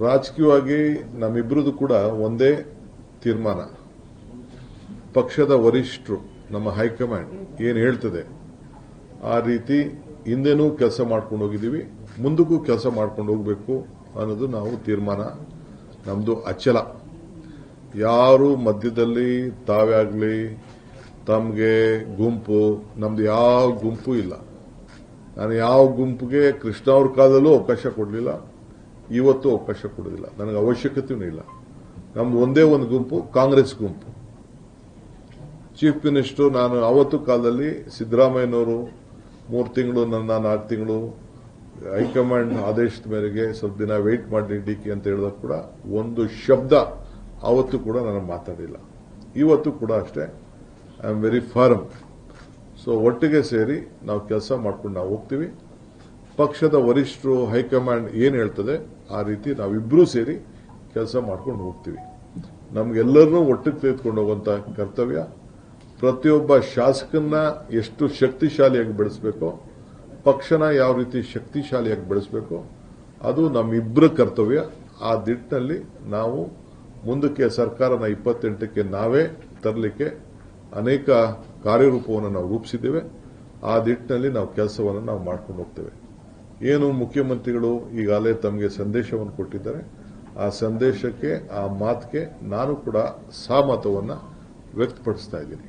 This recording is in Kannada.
ರಾಜಕೀಯವಾಗಿ ನಮ್ಮಿಬ್ಬರದು ಕೂಡ ಒಂದೇ ತೀರ್ಮಾನ. ಪಕ್ಷದ ವರಿಷ್ಠರು, ನಮ್ಮ ಹೈಕಮಾಂಡ್ ಏನು ಹೇಳ್ತದೆ, ಆ ರೀತಿ ಹಿಂದೆನೂ ಕೆಲಸ ಮಾಡ್ಕೊಂಡು ಹೋಗಿದ್ದೀವಿ, ಮುಂದಕ್ಕೂ ಕೆಲಸ ಮಾಡ್ಕೊಂಡು ಹೋಗಬೇಕು ಅನ್ನೋದು ನಾವು ತೀರ್ಮಾನ ನಮ್ಮದು ಅಚಲ. ಯಾರು ಮಧ್ಯದಲ್ಲಿ ತಾವೇ ಆಗಲಿ, ತಮಗೆ ಗುಂಪು, ನಮ್ದು ಯಾವ ಗುಂಪು ಇಲ್ಲ. ನಾನು ಯಾವ ಗುಂಪಿಗೆ ಕೃಷ್ಣ ಅವ್ರ ಕಾಲದಲ್ಲೂ ಅವಕಾಶ ಕೊಡಲಿಲ್ಲ. ಇವತ್ತು ಅವಕಾಶ ಕೊಡೋದಿಲ್ಲ ನನಗೆ ಅವಶ್ಯಕತೆಯೂ ಇಲ್ಲ. ನಮ್ದು ಒಂದೇ ಒಂದು ಗುಂಪು, ಕಾಂಗ್ರೆಸ್ ಗುಂಪು. ಚೀಫ್ ಮಿನಿಸ್ಟರ್ ನಾನು ಅವತ್ತು ಕಾಲದಲ್ಲಿ ಸಿದ್ದರಾಮಯ್ಯನವರು ಮೂರು ತಿಂಗಳು, ನನ್ನ ನಾಲ್ಕು ತಿಂಗಳು, ಹೈಕಮಾಂಡ್ ಆದೇಶದ ಮೇರೆಗೆ ಸ್ವಲ್ಪ ದಿನ ವೆಯ್ಟ್ ಮಾಡಿ ಡಿ ಅಂತ ಹೇಳಿದಾಗ ಕೂಡ ಒಂದು ಶಬ್ದ ಅವತ್ತು ಕೂಡ ನಾನು ಮಾತಾಡಿಲ್ಲ. ಇವತ್ತು ಕೂಡ ಅಷ್ಟೇ I am very firm so ಒಟ್ಟಿಗೆ ಸೇರಿ ನಾವು ಕೆಲಸ ಮಾಡ್ಕೊಂಡು ನಾವು ಹೋಗ್ತೀವಿ. ಪಕ್ಷದ ವರಿಷ್ಠರು, ಹೈಕಮಾಂಡ್ ಏನು ಹೇಳ್ತದೆ? ಆ ರೀತಿ ನಾವಿಬ್ಬರೂ ಸೇರಿ ಕೆಲಸ ಮಾಡ್ಕೊಂಡು ಹೋಗ್ತೀವಿ. ನಮ್ಗೆಲ್ಲರನ್ನೂ ಒಟ್ಟಿಗೆ ತೆಗೆದುಕೊಂಡು ಹೋಗುವಂತ ಕರ್ತವ್ಯ. ಪ್ರತಿಯೊಬ್ಬ ಶಾಸಕನ್ನ ಎಷ್ಟು ಶಕ್ತಿಶಾಲಿಯಾಗಿ ಬೆಳೆಸಬೇಕೋ, ಪಕ್ಷನ ಯಾವ ರೀತಿ ಶಕ್ತಿಶಾಲಿಯಾಗಿ ಬೆಳೆಸಬೇಕು, ಅದು ನಮ್ಮಿಬ್ಬರ ಕರ್ತವ್ಯ. ಆ ದಿಟ್ಟಿನಲ್ಲಿ ನಾವು ಮುಂದಕ್ಕೆ, ಸರ್ಕಾರನ ಇಪ್ಪತ್ತೆಂಟಕ್ಕೆ ನಾವೇ ತರಲಿಕ್ಕೆ ಅನೇಕ ಕಾರ್ಯರೂಪವನ್ನು ನಾವು ರೂಪಿಸಿದ್ದೇವೆ. ಆ ದಿಟ್ಟಿನಲ್ಲಿ ನಾವು ಕೆಲಸವನ್ನು ನಾವು ಮಾಡ್ಕೊಂಡು ಹೋಗ್ತೇವೆ. ಏನು ಮುಖ್ಯಮಂತ್ರಿಗಳು ಈಗಾಗಲೇ ತಮಗೆ ಸಂದೇಶವನ್ನು ಕೊಟ್ಟಿದ್ದಾರೆ, ಆ ಸಂದೇಶಕ್ಕೆ, ಆ ಮಾತಿಗೆ ನಾನು ಕೂಡ ಸಹಮತವನ್ನು ವ್ಯಕ್ತಪಡಿಸ್ತಾ ಇದ್ದೀನಿ.